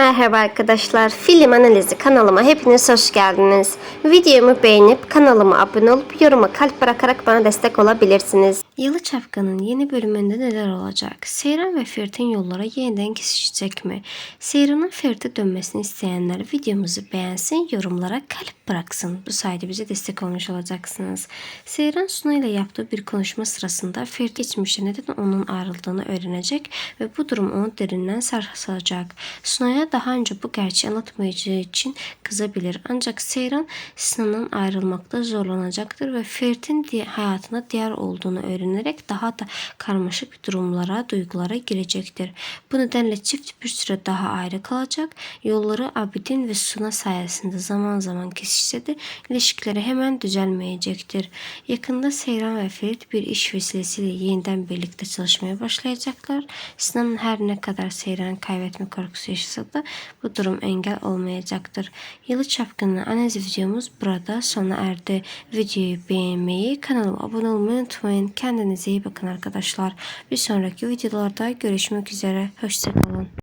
Merhaba arkadaşlar, film analizi kanalıma hepiniz hoş geldiniz. Videomu beğenip kanalıma abone olup yoruma kalp bırakarak bana destek olabilirsiniz. Yalı Çapkın'ın yeni bölümünde neler olacak? Seyran ve Ferit'in yolları yeniden kesişecek mi? Seyran'ın Ferit'e dönmesini isteyenler videomuzu beğensin, yorumlara kalp bıraksın. Bu sayede bize destek olmuş olacaksınız. Seyran Suna ile yaptığı bir konuşma sırasında Ferit geçmişte neden onun ayrıldığını öğrenecek ve bu durum onu derinden sarsacak. Suna'ya daha önce bu gerçeği anlatmayacağı için kızabilir. Ancak Seyran Sinan'dan ayrılmakta zorlanacaktır ve Ferit'in hayatında diğer olduğunu öğrenerek daha da karmaşık durumlara, duygulara girecektir. Bu nedenle çift bir süre daha ayrı kalacak. Yolları Abidin ve Suna sayesinde zaman zaman kesişse de ilişkileri hemen düzelmeyecektir. Yakında Seyran ve Ferit bir iş vesilesiyle yeniden birlikte çalışmaya başlayacaklar. Sinan her ne kadar Seyran'ı kaybetme korkusu yaşasa da bu durum engel olmayacaktır. Yalı Çapkın'ın analiz videomuz burada sona erdi. Videoyu beğenmeyi, kanalıma abone olmayı unutmayın. Kendinize iyi bakın arkadaşlar. Bir sonraki videolarda görüşmek üzere. Hoşçakalın.